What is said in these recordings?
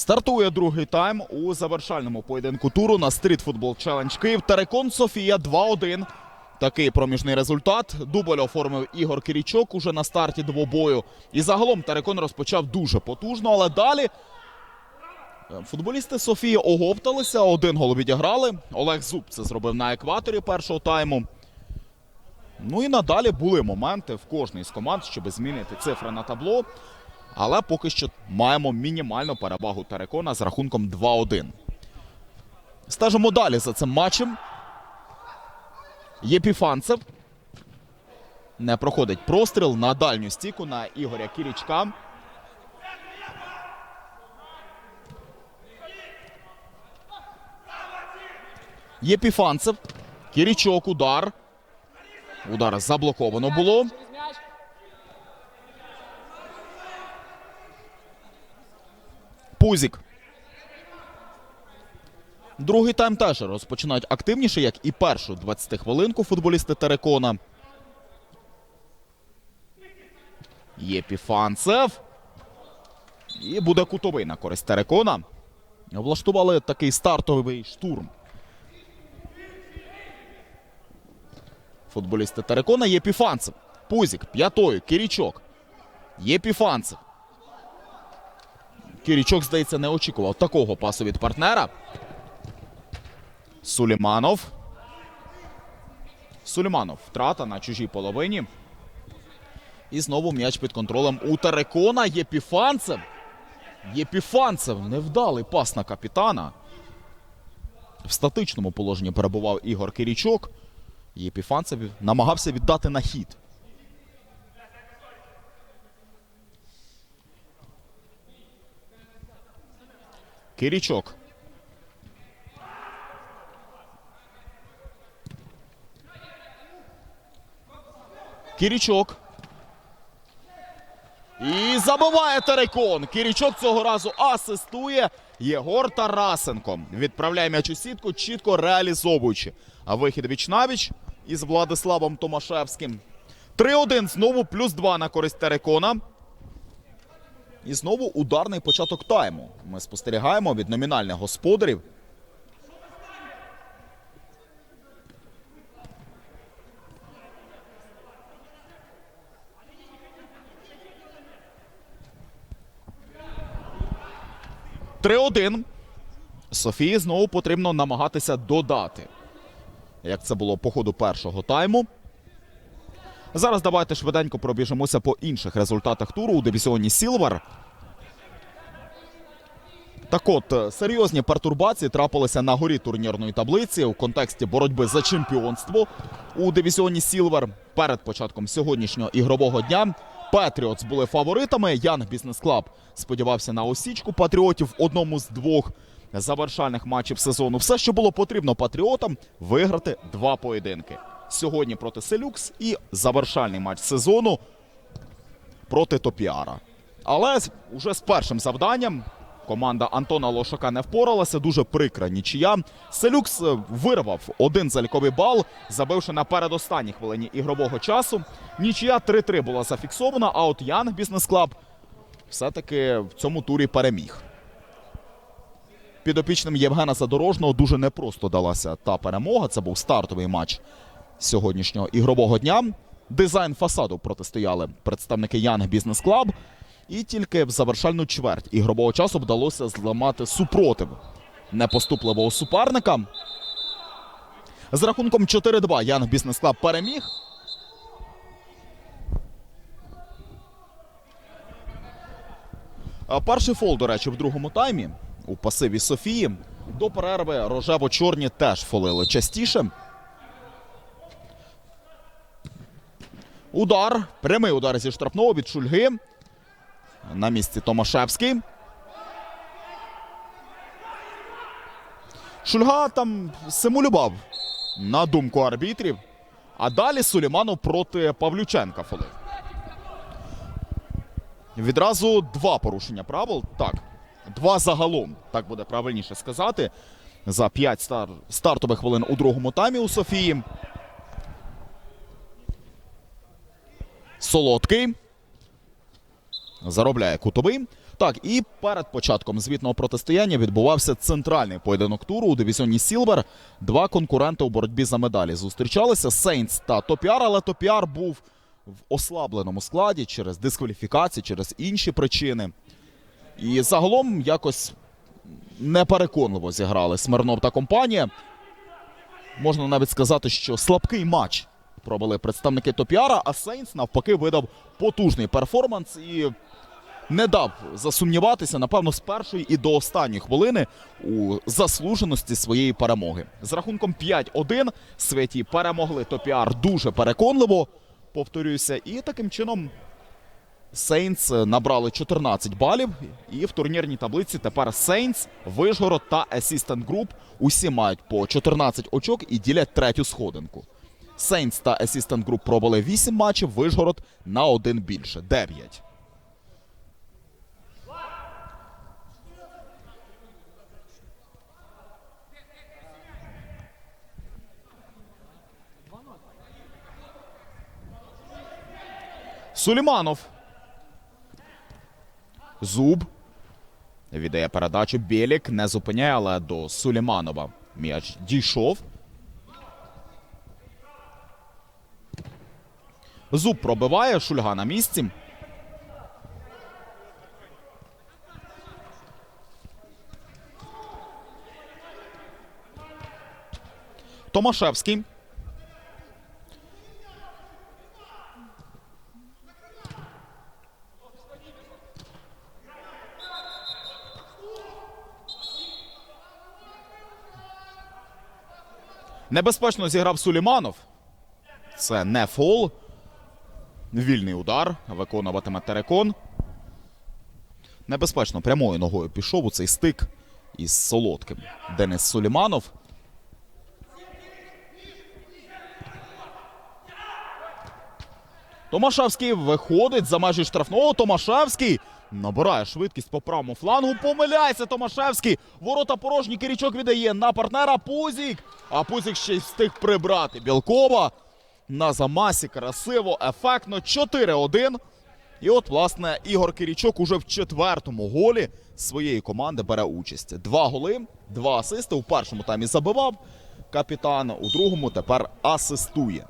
Стартує другий тайм у завершальному поєдинку туру на стріт футбол челендж Київ. Терекон Софія 2-1. Такий проміжний результат. Дубль оформив Ігор Кирічок уже на старті двобою. І загалом Терекон розпочав дуже потужно, але далі футболісти Софії оговталися. Один гол відіграли. Олег Зуб це зробив на екваторі першого тайму. Ну і надалі були моменти в кожній з команд, щоб змінити цифри на табло. Але поки що маємо мінімальну перевагу Терекона з рахунком 2-1. Стежимо далі за цим матчем. Єпіфанцев. Не проходить простріл на дальню стіку на Ігоря Кірічка. Єпіфанцев. Кірічок, удар. Удар заблоковано було. Пузік. Другий тайм теж розпочинають активніше, як і першу 20 хвилинку футболісти Терекона. Єпіфанцев. І буде кутовий на користь Терекона. Влаштували такий стартовий штурм. Футболісти Терекона Єпіфанцев. Пузік п'ятою. Кірічок. Єпіфанцев. Кірічок, здається, не очікував такого пасу від партнера. Суліманов. Суліманов. Втрата на чужій половині. І знову м'яч під контролем у Терекона. Єпіфанцев. Єпіфанцев. Невдалий пас на капітана. В статичному положенні перебував Ігор Кирічок. Єпіфанцев намагався віддати на хід. Кирічок. Кірічок. І забиває Терекон. Кірічок цього разу асистує Єгор Тарасенко. Відправляє м'яч у сітку, чітко реалізовуючи. А вихід віч-навіч із Владиславом Томашевським. 3-1 знову плюс 2 на користь Терекона. І знову ударний початок тайму. Ми спостерігаємо від номінальних господарів. Три-один. Софії знову потрібно намагатися додати. Як це було по ходу першого тайму. Зараз давайте швиденько пробіжимося по інших результатах туру у дивізіоні Сілвер. Так от, е, серйозні пертурбації трапилися на горі турнірної таблиці у контексті боротьби за чемпіонство у дивізіоні Сілвер. Перед початком сьогоднішнього ігрового дня Петріотс були фаворитами. Янг Бізнес Клаб сподівався на осічку патріотів в одному з двох завершальних матчів сезону. Все, що було потрібно патріотам, виграти два поєдинки. Сьогодні проти Селюкс і завершальний матч сезону проти Топіара. Але уже з першим завданням команда Антона Лошака не впоралася. Дуже прикра нічия. Селюкс е, вирвав один заліковий бал, забивши на передостанній хвилині ігрового часу. Нічия 3-3 була зафіксована, а от Янг Бізнес Клаб все-таки в цьому турі переміг. Підопічним Євгена Задорожного дуже непросто далася та перемога. Це був стартовий матч сьогоднішнього ігрового дня. Дизайн фасаду протистояли представники Янг Бізнес Клаб. І тільки в завершальну чверть ігрового часу вдалося зламати супротив непоступливого суперника. З рахунком 4-2 Янг Бізнес Клаб переміг. Перший фол, до речі, в другому таймі у пасиві Софії. До перерви рожево-чорні теж фолили частіше. Удар. Прямий удар зі штрафного від Шульги. На місці Томашевський. Шульга там симулював на думку арбітрів. А далі Суліманов проти Павлюченка фолив. Відразу два порушення правил. Так, два загалом, так буде правильніше сказати. За п'ять стар... стартових хвилин у другому таймі у Софії. Солодкий. Заробляє кутовий. Так, і перед початком звітного протистояння відбувався центральний поєдинок туру у дивізіоні Сілвер. Два конкуренти у боротьбі за медалі зустрічалися Сейнс та Топіар, але Топіар був в ослабленому складі через дискваліфікації, через інші причини. І загалом якось непереконливо зіграли Смирнов та компанія. Можна навіть сказати, що слабкий матч провели представники Топіара, а Сейнс навпаки видав потужний перформанс і не дав засумніватися, напевно, з першої і до останньої хвилини у заслуженості своєї перемоги. З рахунком 5-1 святі перемогли Топіар дуже переконливо. Повторююся, і таким чином Сейнс набрали 14 балів. І в турнірній таблиці тепер Сейнс, Вишгород та Assistant Group усі мають по 14 очок і ділять третю сходинку. Сейнс та Assistant Group провели 8 матчів, Вишгород на один більше 9. Сулейманов. Зуб. Віддає передачу. Білік не зупиняє, але до Сулейманова. М'яч дійшов. Зуб пробиває. Шульга на місці. Томашевський. Небезпечно зіграв Сулейманов. Це не фол. Вільний удар. Виконуватиме Терекон. Небезпечно прямою ногою пішов у цей стик із солодким. Денис Сулейманов. Томашевський виходить за межі штрафного. Томашевський набирає швидкість по правому флангу. Помиляється Томашевський. Ворота порожні Кирічок віддає на партнера Пузік. А Пузік ще й встиг прибрати Білкова. На замасі красиво, ефектно. 4-1. І от, власне, Ігор Кирічок уже в четвертому голі своєї команди бере участь. Два голи, два асисти. У першому таймі забивав капітан, у другому тепер асистує.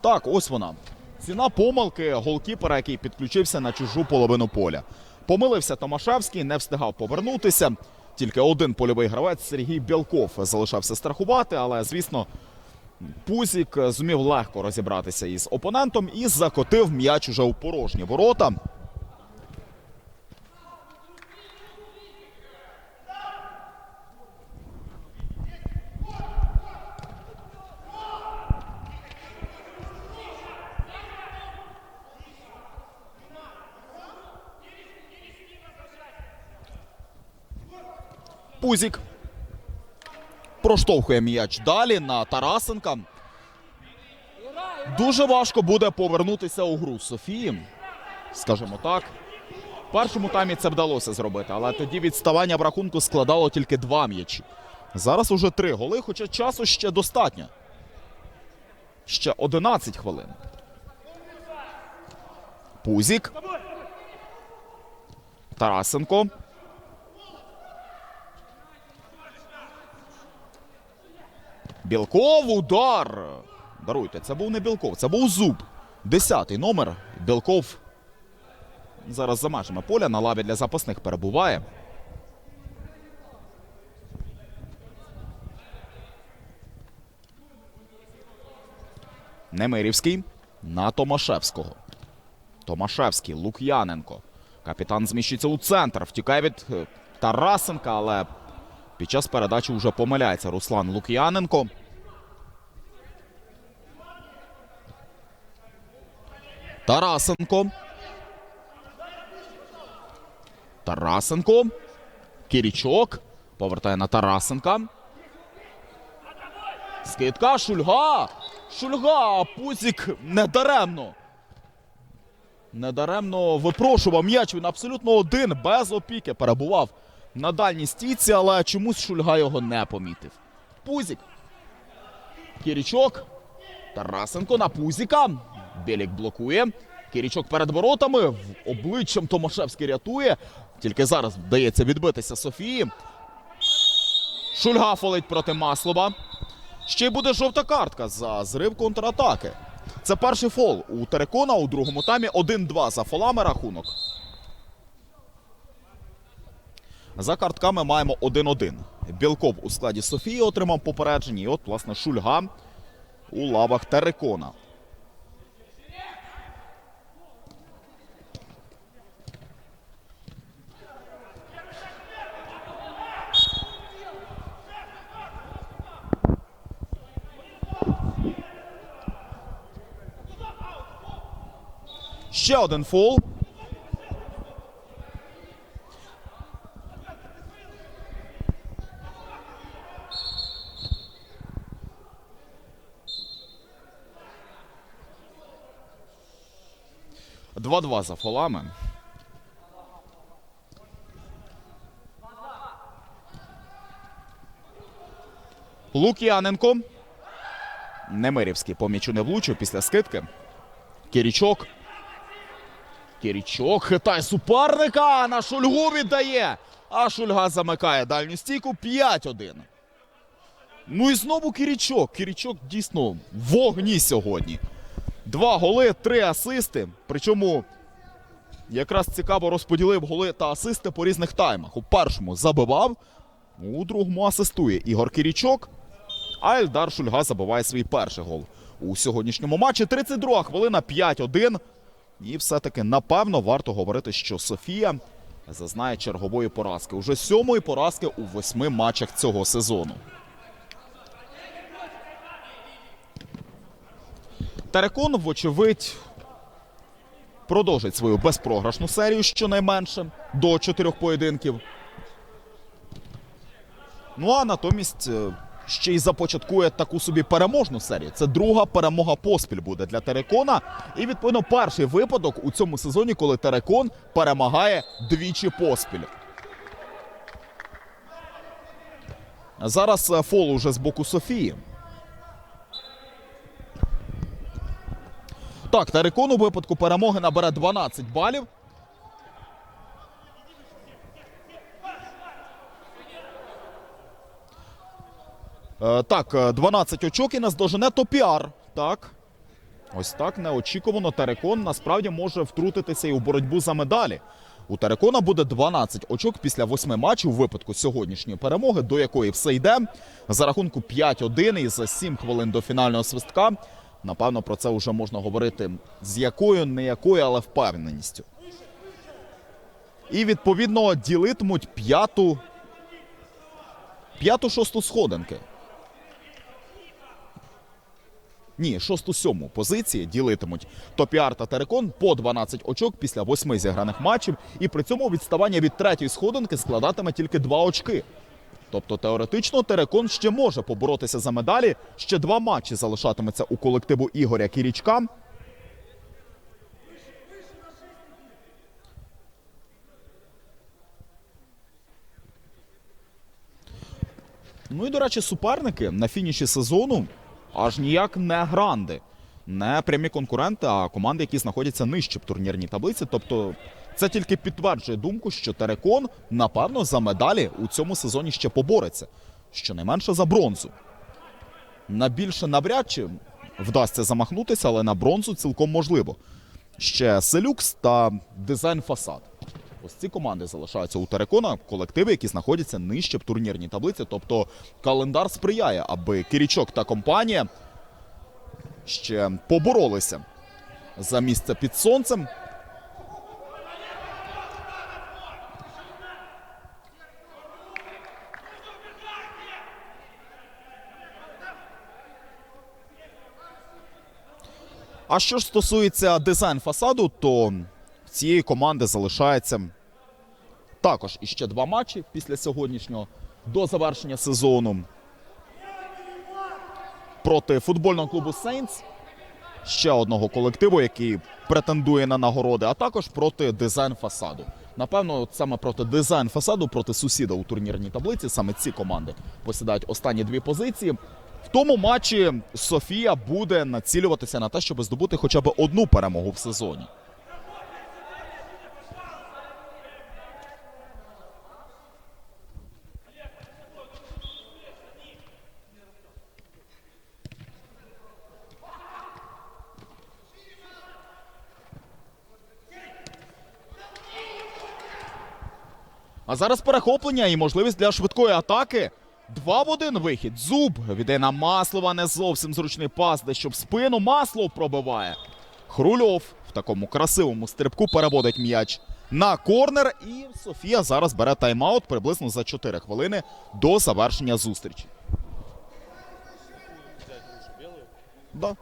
Так, ось вона. Ціна помилки голкіпера, який підключився на чужу половину поля. Помилився Томашевський, не встигав повернутися. Тільки один польовий гравець Сергій Білков залишався страхувати, але, звісно, Пузік зумів легко розібратися із опонентом і закотив м'яч уже у порожні ворота. Пузік проштовхує м'яч далі на Тарасенка. Дуже важко буде повернутися у гру Софії. Скажімо так. В першому таймі це вдалося зробити, але тоді відставання в рахунку складало тільки два м'ячі. Зараз уже три голи, хоча часу ще достатньо. Ще 11 хвилин. Пузік. Тарасенко. Білков удар. Даруйте, це був не Білков, це був Зуб. Десятий номер. Білков зараз за межами поля на лаві для запасних перебуває. Немирівський на Томашевського. Томашевський, Лук'яненко. Капітан зміщується у центр. Втікає від е, Тарасенка, але під час передачі вже помиляється Руслан Лук'яненко. Тарасенко. Тарасенко. Кірічок. Повертає на Тарасенка. Скидка. Шульга. Шульга. Пузік недаремно. Недаремно випрошував м'яч. Він абсолютно один, без опіки перебував на дальній стійці, але чомусь Шульга його не помітив. Пузік. Кірічок. Тарасенко на Пузіка. Білік блокує. Кірічок перед воротами. Обличчям Томашевський рятує. Тільки зараз вдається відбитися Софії. Шульга фолить проти Маслова. Ще й буде жовта картка за зрив контратаки. Це перший фол у Терекона у другому таймі 1-2 за фолами рахунок. За картками маємо 1-1. Білков у складі Софії отримав попередження. І от, власне, Шульга у лавах Терекона. Ще один фол. Два-два за фолами. Лук'яненко. Немирівський по м'ячу не влучив після скидки. Кірічок. Кірічок хитає суперника. На Шульгу віддає. А Шульга замикає дальню стійку 5-1. Ну і знову Кірічок. Кірічок дійсно вогні сьогодні. Два голи, три асисти. Причому якраз цікаво розподілив голи та асисти по різних таймах. У першому забивав, у другому асистує Ігор Кірічок. А Ельдар Шульга забиває свій перший гол у сьогоднішньому матчі. 32 хвилина, 5-1. І все-таки, напевно, варто говорити, що Софія зазнає чергової поразки. Уже сьомої поразки у восьми матчах цього сезону. Терекон, вочевидь, продовжить свою безпрограшну серію щонайменше до чотирьох поєдинків. Ну а натомість е, ще й започаткує таку собі переможну серію. Це друга перемога поспіль буде для Терекона. І відповідно перший випадок у цьому сезоні, коли Терекон перемагає двічі поспіль. Зараз е, фол уже з боку Софії. Так, Терекон у випадку перемоги набере 12 балів. Е, так, е, 12 очок і наздожене Топіар. Так. Ось так неочікувано Терекон насправді може втрутитися і у боротьбу за медалі. У Терекона буде 12 очок після 8 матчів у випадку сьогоднішньої перемоги, до якої все йде. За рахунку 5-1 і за 7 хвилин до фінального свистка. Напевно, про це вже можна говорити з якою, не якою, але впевненістю. І відповідно ділитимуть п'яту. П'яту-шосту сходинки. Ні, шосту-сьому позиції ділитимуть Топіар та Терекон по 12 очок після восьми зіграних матчів. І при цьому відставання від третьої сходинки складатиме тільки 2 очки. Тобто теоретично Терекон ще може поборотися за медалі. Ще два матчі залишатиметься у колективу Ігоря Кірічка. Ну і, до речі, суперники на фініші сезону аж ніяк не гранди, не прямі конкуренти, а команди, які знаходяться нижче в турнірній таблиці. Тобто це тільки підтверджує думку, що Терекон, напевно, за медалі у цьому сезоні ще побореться. Щонайменше за бронзу. На більше навряд чи вдасться замахнутися, але на бронзу цілком можливо. Ще Селюкс та дизайн фасад. Ось ці команди залишаються у Терекона, колективи, які знаходяться нижче в турнірній таблиці. Тобто календар сприяє, аби Кірічок та компанія ще поборолися за місце під сонцем. А що ж стосується дизайн фасаду, то цієї команди залишається також іще два матчі після сьогоднішнього до завершення сезону. Проти футбольного клубу Сейнс, ще одного колективу, який претендує на нагороди, а також проти дизайн фасаду. Напевно, саме проти дизайн фасаду, проти сусіда у турнірній таблиці, саме ці команди посідають останні дві позиції. В тому матчі Софія буде націлюватися на те, щоб здобути хоча б одну перемогу в сезоні. А зараз перехоплення і можливість для швидкої атаки. Два в один вихід. Зуб віде на Маслова. Не зовсім зручний пас, дещо в спину. Маслов пробиває. Хрульов в такому красивому стрибку переводить м'яч на корнер. І Софія зараз бере тайм-аут приблизно за 4 хвилини до завершення зустрічі. Да.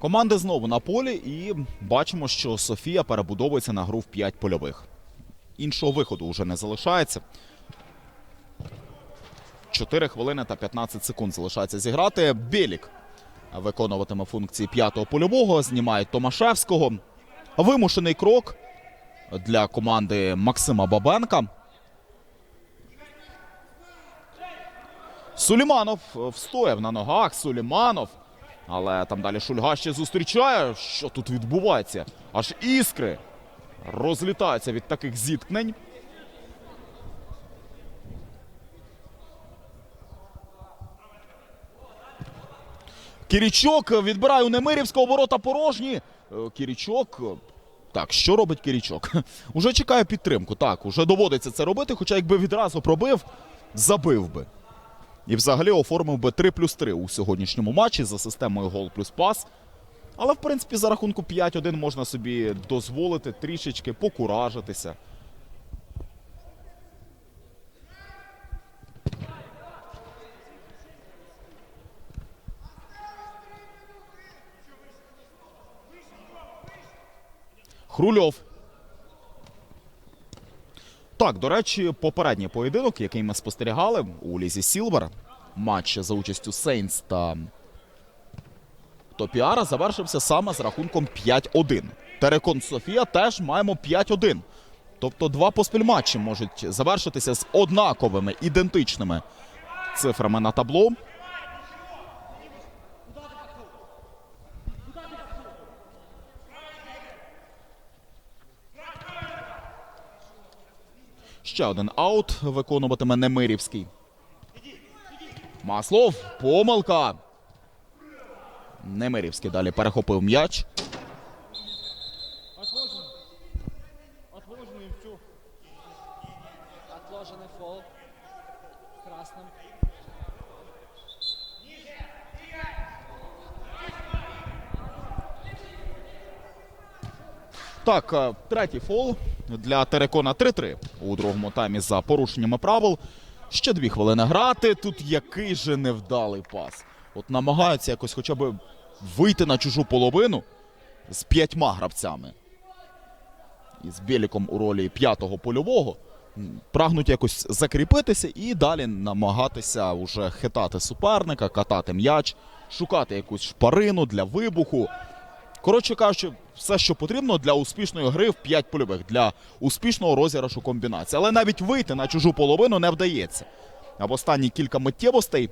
Команди знову на полі, і бачимо, що Софія перебудовується на гру в 5 польових. Іншого виходу вже не залишається. 4 хвилини та 15 секунд залишається зіграти. Білік виконуватиме функції п'ятого польового. Знімають Томашевського. Вимушений крок для команди Максима Бабенка. Суліманов встояв на ногах. Суліманов. Але там далі Шульга ще зустрічає. Що тут відбувається? Аж іскри розлітаються від таких зіткнень. Кірічок відбирає у Немирівського ворота порожні. Е, Кірічок. Так, що робить Кірічок? Уже чекає підтримку. Так, уже доводиться це робити, хоча якби відразу пробив, забив би. І взагалі оформив би 3 плюс 3 у сьогоднішньому матчі за системою гол плюс пас. Але, в принципі, за рахунку 5-1 можна собі дозволити трішечки покуражитися. Хрульов. Так, до речі, попередній поєдинок, який ми спостерігали у Лізі Сілвер, матч за участю Сейнс та Топіара завершився саме з рахунком 5-1. Терекон Софія теж маємо 5-1. Тобто два поспіль матчі можуть завершитися з однаковими ідентичними цифрами на табло. Ще один аут виконуватиме Немирівський. Маслов. Помилка. Немирівський далі перехопив м'яч. Так, е, третій фол для Терекона 3-3 у другому таймі за порушеннями правил. Ще дві хвилини грати. Тут який же невдалий пас. От намагаються якось хоча б вийти на чужу половину з п'ятьма гравцями. І з Біліком у ролі п'ятого польового. Прагнуть якось закріпитися і далі намагатися уже хитати суперника, катати м'яч, шукати якусь шпарину для вибуху. Коротше кажучи, все, що потрібно для успішної гри в 5 польових, для успішного розіграшу комбінації. Але навіть вийти на чужу половину не вдається. А в останні кілька миттєвостей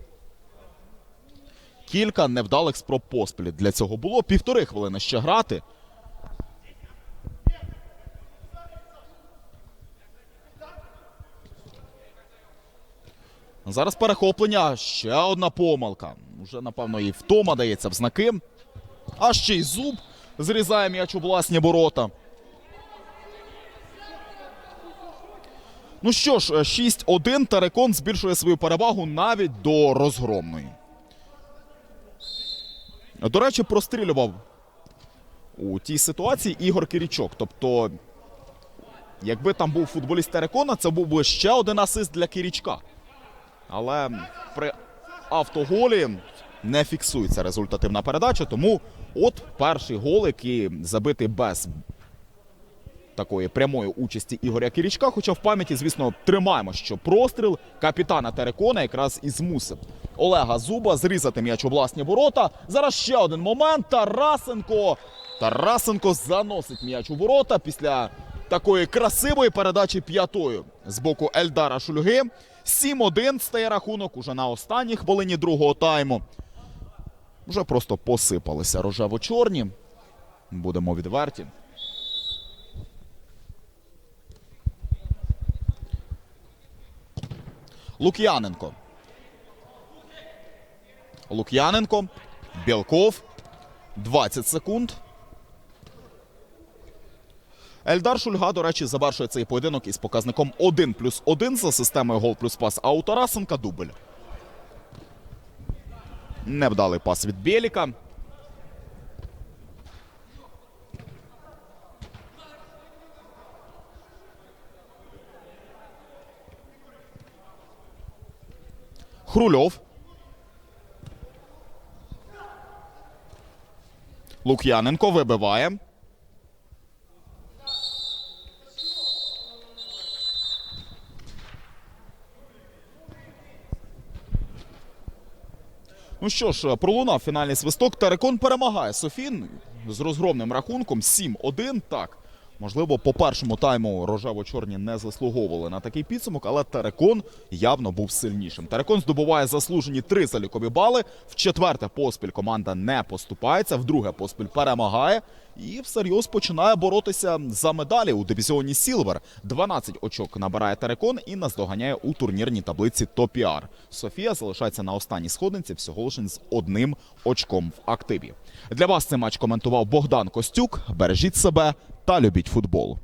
кілька невдалих спроб поспілі. Для цього було півтори хвилини ще грати. Зараз перехоплення. Ще одна помилка. Уже, напевно, і втома дається в знаки. А ще й зуб. Зрізає м'яч у власні ворота. Ну що ж, е, 6-1. Терекон збільшує свою перевагу навіть до розгромної. До речі, прострілював у тій ситуації Ігор Кирічок. Тобто, якби там був футболіст Терекона, це був би ще один асист для Кирічка. Але при автоголі не фіксується результативна передача. Тому от перший гол, який забитий без такої прямої участі Ігоря Кирічка. Хоча в пам'яті, звісно, тримаємо, що простріл капітана Терекона якраз і змусив Олега Зуба зрізати м'яч у власні ворота. Зараз ще один момент. Тарасенко. Тарасенко заносить м'яч у ворота після такої красивої передачі п'ятою з боку Ельдара Шульги. 7-1 стає рахунок уже на останній хвилині другого тайму. Вже просто посипалися рожево-чорні. Будемо відверті. Лук'яненко. Лук'яненко. Білков. 20 секунд. Ельдар Шульга, до речі, завершує цей поєдинок із показником 1 плюс 1 за системою гол плюс пас. А у Тарасенка дубль. Невдалий пас від Бєліка. Хрульов. Лук'яненко вибиває. Ну що ж, пролунав фінальний свисток. Терекон перемагає Софін з розгромним рахунком 7-1. Так, можливо, по першому тайму рожево-чорні не заслуговували на такий підсумок, але Терекон явно був сильнішим. Терекон здобуває заслужені три залікові бали. В четверте поспіль команда не поступається, вдруге поспіль перемагає і всерйоз починає боротися за медалі у дивізіоні Сілвер. 12 очок набирає Терекон і наздоганяє у турнірній таблиці Топіар. Софія залишається на останній сходинці всього лише з одним очком в активі. Для вас цей матч коментував Богдан Костюк. Бережіть себе та любіть футбол.